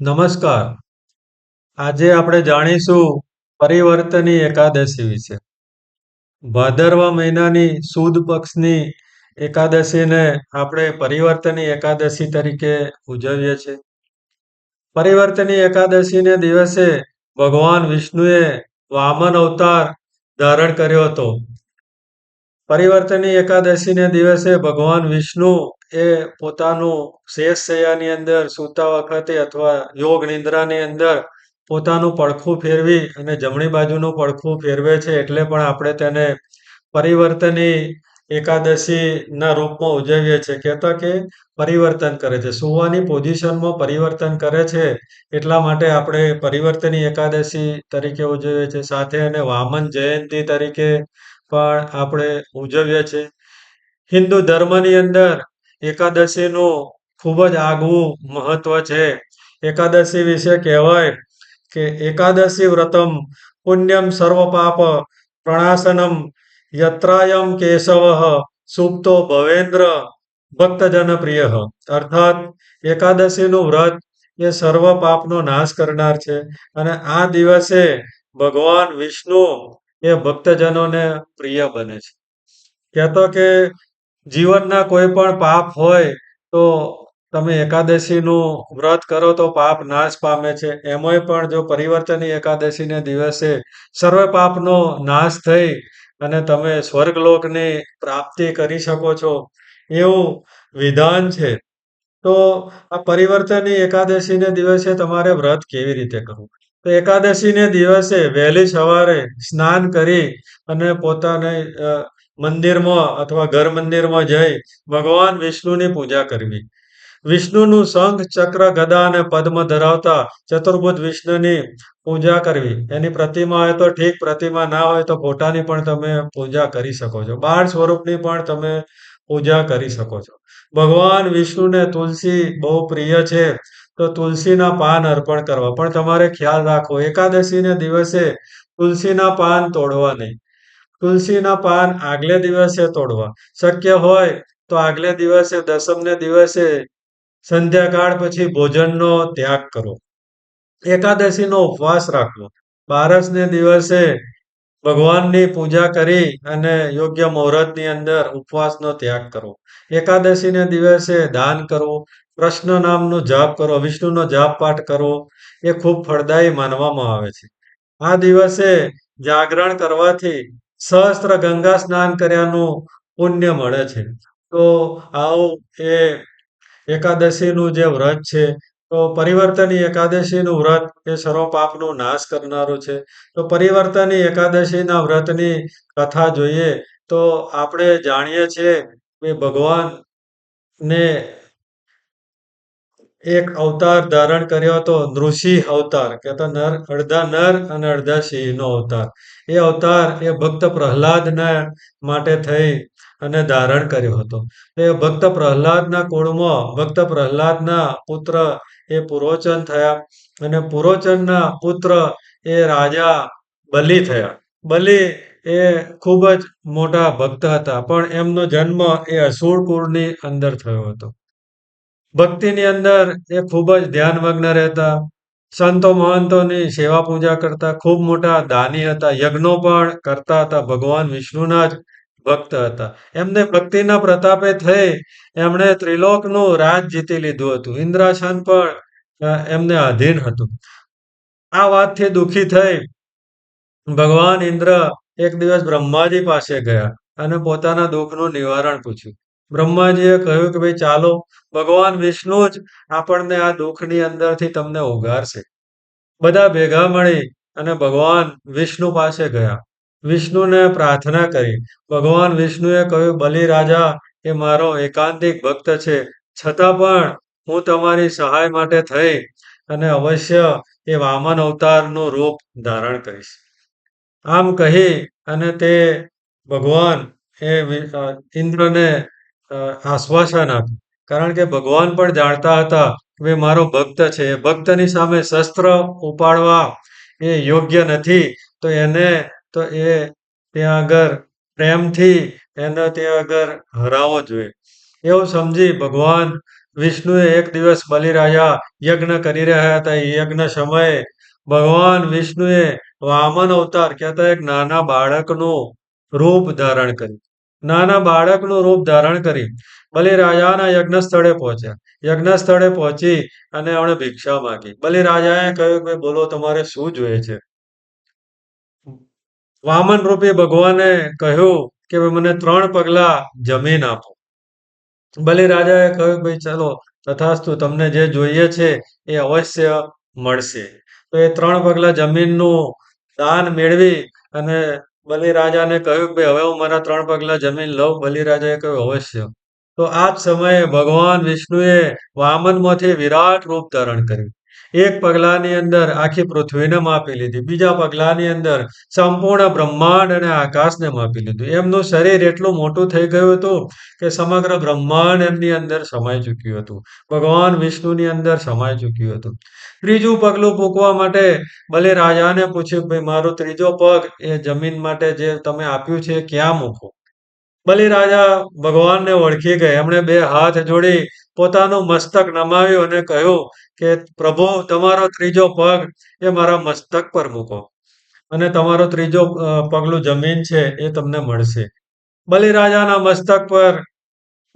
નમસ્કાર. આજે આપણે જાણીશું પરિવર્તની એકાદશી વિશે. ભાદરવા મહિનાની સુદ પક્ષની એકાદશીને આપણે પરિવર્તની એકાદશી તરીકે ઉજવીએ છીએ. પરિવર્તની એકાદશીને દિવસે ભગવાન વિષ્ણુએ વામન અવતાર ધારણ કર્યો હતો. પરિવર્તની એકાદશીને દિવસે ભગવાન વિષ્ણુ એ પોતાનું શેષ શૈયાની અંદર સૂતા વખતે અથવા યોગ નિંદ્રાની અંદર પોતાનું પડખું ફેરવી અને જમણી બાજુનું પડખું ફેરવે છે એટલે પણ આપણે તેને પરિવર્તની એકાદશીના રૂપમાં ઉજવીએ છીએ. કહેતા કે પરિવર્તન કરે છે. સુવાની પોઝિશનમાં પરિવર્તન કરે છે એટલા માટે આપણે પરિવર્તની એકાદશી તરીકે ઉજવીએ છીએ. સાથે એને વામન જયંતી તરીકે પણ આપણે ઉજવીએ છીએ. હિન્દુ ધર્મની અંદર એકાદશીનું ખૂબ જ આગવું મહત્વ છે. એકાદશી વિશે કહેવાય કે એકાદશી વ્રતમ પુણ્યમ સર્વ પાપ પ્રણાસનમ યત્રાયમ કેશવ સુપ્તો ભવેન્દ્ર ભક્તજન પ્રિય અર્થાત એકાદશીનું વ્રત એ સર્વ પાપનો નાશ કરનાર છે અને આ દિવસે ભગવાન વિષ્ણુ એ ભક્તજનોને પ્રિય બને છે. કહેતો કે જીવનના કોઈ પણ પાપ હોય તો તમે એકાદશીનું વ્રત કરો તો પાપ નાશ પામે છે. એમાંય પણ જો પરિવર્તની એકાદશીને દિવસે સર્વ પાપનો નાશ થઈ અને તમે સ્વર્ગલોકની પ્રાપ્તિ કરી શકો છો એવું વિધાન છે. તો આ પરિવર્તની એકાદશીને દિવસે તમારે વ્રત કેવી રીતે કરવું? તો એકાદશીને દિવસે વહેલી સવારે સ્નાન કરી અને પોતાને મંદિરમાં અથવા ઘર મંદિરમાં જઈ ભગવાન વિષ્ણુની પૂજા કરવી. વિષ્ણુનું શંખ ચક્ર, ગદા અને પદ્મ ધરાવતા ચતુર્ભુજ વિષ્ણુની પૂજા કરવી. એની પ્રતિમા હોય તો ઠીક, પ્રતિમા ના હોય તો ફોટાની પણ તમે પૂજા કરી શકો છો. બાળ સ્વરૂપની પણ તમે પૂજા કરી શકો છો. ભગવાન વિષ્ણુને તુલસી બહુ પ્રિય છે, તો તુલસીના પાન અર્પણ કરવા. પણ તમારે ખ્યાલ રાખવો, એકાદશીને દિવસે તુલસીના પાન તોડવા નહીં. તુલસીના પાન આગલે દિવસે તોડવા. શક્ય હોય તો આગલે દિવસે, દસમને દિવસે, સંધ્યાકાળ પછી ભોજનનો ત્યાગ કરો. એકાદશીનો ઉપવાસ રાખવો. બારસને દિવસે ભગવાનની પૂજા કરી અને યોગ્ય મુહૂર્તની અંદર ઉપવાસનો ત્યાગ કરવો એકાદશીને દિવસે દાન કરવું કૃષ્ણ નામનો જાપ કરો. વિષ્ણુનો જાપ પાઠ કરવો એ ખૂબ ફળદાયી માનવામાં આવે છે. આ દિવસે જાગરણ કરવાથી સહસ્ત્ર ગંગા સ્નાન કર્યાનું પુણ્ય મળે છે. તો આવું એ એકાદશીનું જે વ્રત છે, તો પરિવર્તની એકાદશીનું વ્રત એ સર્વ પાપનો નાશ કરનારું છે. તો પરિવર્તની એકાદશીના વ્રતની કથા જોઈએ તો આપણે જાણીએ છીએ કે ભગવાનને એક અવતાર ધારણ કર્યો હતો, નૃસિંહ અવતાર. કે તો નર, અડધા નર અને અડધા સિંહનો અવતાર. એ અવતાર એ ભક્ત પ્રહલાદના માટે થઈ અને ધારણ કર્યો હતો. એ ભક્ત પ્રહલાદના કુળમાં, ભક્ત પ્રહલાદના પુત્ર એ પુરોચન થયા અને પુરોચનના પુત્ર એ રાજા બલિ થયા. બલિ એ ખૂબ જ મોટા ભક્ત હતા, પણ એમનો જન્મ એ અસુર કુળની અંદર થયો હતો. ભક્તિની અંદર એ ખૂબ જ ધ્યાનમગ્ન રહેતા, સંતો મહંતોની સેવા પૂજા કરતા, ખૂબ મોટા દાની હતા, યજ્ઞો પણ કરતા હતા, ભગવાન વિષ્ણુના જ ભક્ત હતા. એમને ભક્તિના પ્રતાપે થઈ એમણે ત્રિલોકનું રાજ જીતી લીધું હતું. ઇન્દ્રાસન પણ એમને આધીન હતું. આ વાતથી દુઃખી થઈ ભગવાન ઇન્દ્ર એક દિવસ બ્રહ્માજી પાસે ગયા અને પોતાના દુઃખનું નિવારણ પૂછ્યું. બ્રહ્માજીએ કહ્યું કે ભાઈ ચાલો ભગવાન વિષ્ણુ જ આપણને આ દુઃખની અંદરથી તમને ઉગારશે બધા ભેગા મળી અને ભગવાન વિષ્ણુ પાસે ગયા. વિષ્ણુને પ્રાર્થના કરી. ભગવાન વિષ્ણુએ કહ્યું, બલિ રાજા, એ મારો એકાંતિક ભક્ત છે. છતાં પણ હું તમારી સહાય માટે થઈ અને અવશ્ય એ વામન અવતારનું રૂપ ધારણ કરીશ. આમ કહી અને તે ભગવાન એ ઇન્દ્રને આશ્વાસન આપ્યું. કારણ કે ભગવાન પણ જાણતા હતા કે મારો ભક્ત છે. ભક્તની સામે શસ્ત્ર ઉપાડવા એ યોગ્ય નથી. તો એને, તો એ ત્યાં આગળ પ્રેમથી એને ત્યાં આગળ હરાવવો જોઈએ. એવું સમજી ભગવાન વિષ્ણુએ એક દિવસ બલિરાજા યજ્ઞ કરી રહ્યા હતા. એ યજ્ઞ સમયે ભગવાન વિષ્ણુએ વામન અવતાર કહેતા એક નાના બાળકનું રૂપ ધારણ કર્યું. નાના બાળકનું રૂપ ધારણ કરી બલિરાજાના યજ્ઞ સ્થળે પહોંચ્યા. યજ્ઞ સ્થળે પહોંચી અને એમણે ભિક્ષા માંગી. બલિરાજાએ કહ્યું કે, બોલો, તમારે શું જોઈએ છે? વામન રૂપી ભગવાને કહ્યું કે મને ત્રણ પગલા જમીન આપો. બલિરાજાએ કહ્યું ભાઈ, ચાલો, તથાસ્તુ, તમને જે જોઈએ છે એ અવશ્ય મળશે. તો એ ત્રણ પગલા જમીનનું દાન મેળવી અને બલિરાજાને કહ્યું કે હવે હું મારા ત્રણ પગલા જમીન લઉં. બલિરાજાએ કહ્યું, અવશ્ય. તો આ જ સમયે ભગવાન વિષ્ણુએ વામનમાંથી વિરાટ રૂપ ધારણ કર્યું. એક પગલાની અંદર આખી પૃથ્વીને માપી લીધી, બીજા પગલાની અંદર સંપૂર્ણ બ્રહ્માંડ અને આકાશને માપી લીધું. એમનું શરીર એટલું મોટું થઈ ગયું હતું કે સમગ્ર બ્રહ્માંડ એમની અંદર સમાઈ ચૂક્યું હતું. ભગવાન વિષ્ણુની અંદર સમાઈ ચૂક્યું હતું. ત્રીજું પગલું મૂકવા માટે ભલે રાજાને પૂછ્યું ભાઈ મારો ત્રીજો પગ એ જમીન માટે જે તમે આપ્યું છે ક્યાં ક્યાં બલિરાજા ભગવાનને ઓળખી ગયા એમણે બે હાથ જોડી પોતાનું મસ્તક નમાવ્યું અને કહ્યું કે, પ્રભુ, તમારો ત્રીજો પગ એ મારા મસ્તક પર મૂકો અને તમારો ત્રીજો પગલું જમીન છે એ તમને મળશે. બલિરાજાના મસ્તક પર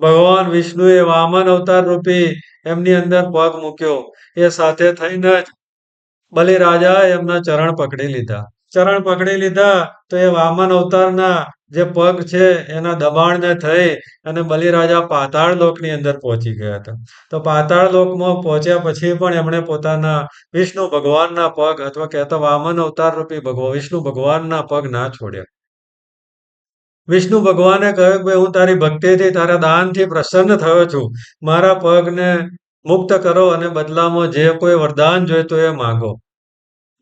ભગવાન વિષ્ણુએ વામન અવતાર રૂપી એમની અંદર પગ મૂક્યો. એ સાથે થઈને જ બલિરાજા એમના ચરણ પકડી લીધા. ચરણ પકડી લીધા તો એ વામન અવતારના જે પગ છે એના દબાણને થઈ અને બલિરાજા પાતાળ લોકની અંદર પહોંચી ગયા હતા. તો પાતાળ લોકમાં પહોંચ્યા પછી પણ એમણે પોતાના વિષ્ણુ ભગવાનના પગ અથવા કહેતા વામન અવતાર રૂપી ભગવાન, વિષ્ણુ ભગવાનના પગ ના છોડ્યા. વિષ્ણુ ભગવાને કહ્યું કે હું તારી ભક્તિથી, તારા દાનથી પ્રસન્ન થયો છું. મારા પગને મુક્ત કરો અને બદલામાં જે કોઈ વરદાન જોઈતું એ માગો.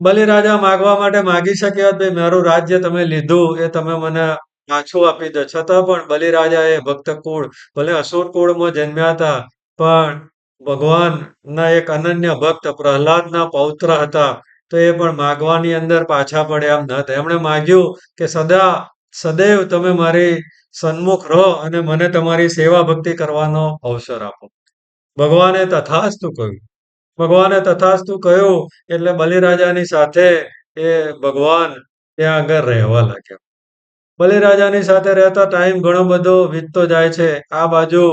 બલિરાજા માગવા માટે માગી શક્યા ભાઈ, મારું રાજ્ય તમે લીધું એ તમે મને પાછું આપી દો. છતાં પણ બલિરાજા એ ભક્ત કુળ ભલે અસુર કુળમાં જન્મ્યા હતા, પણ ભગવાનના એક અનન્ય ભક્ત પ્રહલાદના પૌત્ર હતા, તો એ પણ માગવાની અંદર પાછા પડ્યા એમ ન હતા એમણે માગ્યું કે, સદા, સદૈવ તમે મારી સન્મુખ રહો અને મને તમારી સેવા ભક્તિ કરવાનો અવસર આપો. ભગવાને તથાસ્તુ કહ્યું. ભગવાને તથાસ્તુ કહ્યું એટલે બલિરાજાની સાથે એ ભગવાન ત્યાં આગળ રહેવા લાગ્યા. બલિરાજાની સાથે રહેતા ટાઈમ ઘણો બધો વીતતો જાય છે. આ બાજુ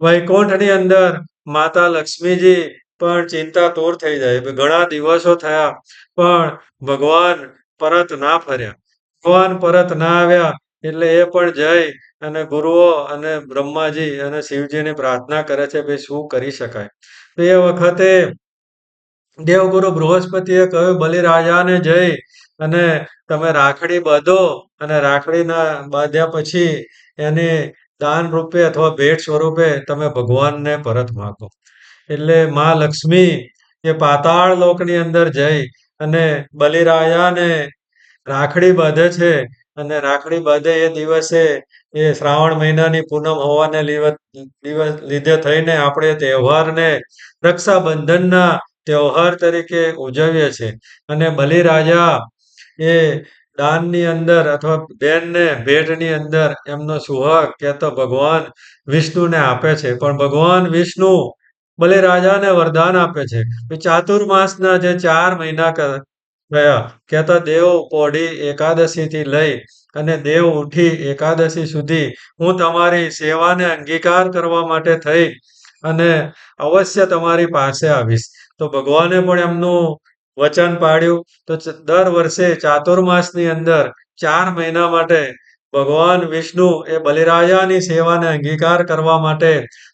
વૈકુંઠની અંદર માતા લક્ષ્મીજી પણ ચિંતા તોર થઈ જાય ઘણા દિવસો થયા, પણ ભગવાન પરત ના ફર્યા. ભગવાન પરત ના આવ્યા એટલે એ પણ જઈ અને ગુરુઓ અને બ્રહ્માજી અને શિવજીની પ્રાર્થના કરે છે ભાઈ શું કરી શકાય. તો એ વખતે દેવગુરુ બૃહસ્પતિએ કહ્યું, બલિરાજાને જઈ અને તમે રાખડી બાંધો અને રાખડીના બાંધ્યા પછી એને દાન રૂપે અથવા ભેટ સ્વરૂપે તમે ભગવાનને પરત માગો. એટલે મા લક્ષ્મી એ પાતાળ લોકની અંદર જઈ અને બલિરાજાને રાખડી બાંધે છે અને રાખડી બાંધે એ દિવસે એ શ્રાવણ મહિનાની પૂનમ હોવાને લીવે- દિવસ લીધે થઈને આપણે તહેવારને રક્ષાબંધનના તહેવાર તરીકે ઉજવીએ છીએ. અને બલિરાજા એ દાનની અંદર અથવા બેનને, ભેટની અંદર એમનો સુહાગ તો ભગવાન વિષ્ણુને આપે છે. પણ ભગવાન વિષ્ણુ બલિરાજાને વરદાન આપે છે. ચાતુર્માસના જે ચાર મહિના ગયા કે તો દેવ પોઢી એકાદશીથી લઈ અને દેવ ઉઠી એકાદશી સુધી હું તમારી સેવાને અંગીકાર કરવા માટે થઈ અને અવશ્ય તમારી પાસે આવીશ. તો ભગવાને પણ એમનું વચન પાડ્યું. તો દર વર્ષે ચાતુર્માસની અંદર ચાર મહિના માટે ભગવાન વિષ્ણુ એ બલિરાજાની સેવાને અંગીકાર કરવા માટે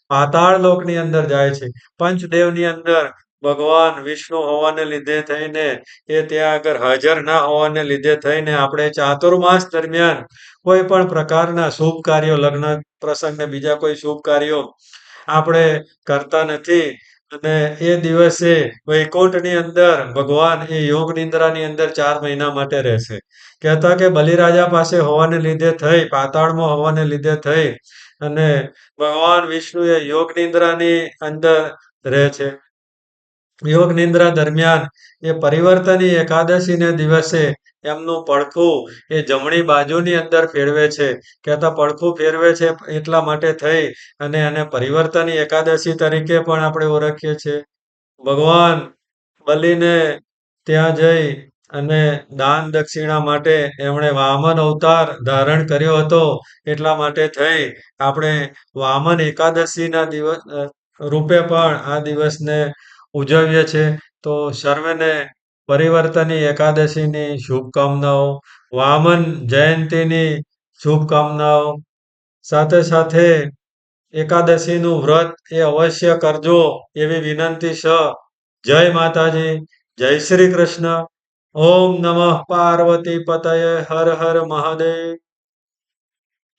પાતાળ લોકની અંદર જાય છે. પંચદેવની અંદર ભગવાન વિષ્ણુ હોવાને લીધે થઈને એ ત્યાં આગળ હાજર ના હોવાને લીધે થઈને આપણે ચાતુર્માસ દરમિયાન કોઈ પણ પ્રકારના શુભ કાર્યો, લગ્ન પ્રસંગ ને બીજા કોઈ શુભ કાર્યો આપણે કરતા નથી. અને એ દિવસે વૈકુંઠની અંદર ભગવાન એ યોગ નિંદ્રાની અંદર ચાર મહિના માટે રહેશે. કહેતા કે બલિરાજા પાસે હોવાને લીધે થઈ, પાતાળમાં હોવાને લીધે થઈ અને ભગવાન વિષ્ણુ એ યોગ નિંદ્રાની અંદર રહે છે. યોગ નિંદ્રા દરમિયાન એ પરિવર્તની એકાદશીને દિવસે એમનું પડખું એ જમણી બાજુની અંદર ફેરવે છે. કહેતા પડખું ફેરવે છે એટલા માટે થઈ અને એને પરિવર્તની એકાદશી તરીકે પણ આપણે ઓળખીએ છીએ ભગવાન બલીને ત્યાં જઈ અને દાન દક્ષિણા માટે એમણે વામન અવતાર ધારણ કર્યો હતો એટલા માટે થઈ. આપણે વામન એકાદશીના દિવસ રૂપે પણ આ દિવસને ઉજવીએ છીએ. તો સર્વેને પરિવર્તની એકાદશીની શુભકામનાઓ, વામન જયંતીની શુભકામનાઓ. સાથે સાથે એકાદશીનું વ્રત એ અવશ્ય કરજો એવી વિનંતી છે જય માતાજી, જય શ્રી કૃષ્ણ. ઓમ નમઃ પાર્વતી પતયે હર હર મહાદેવ.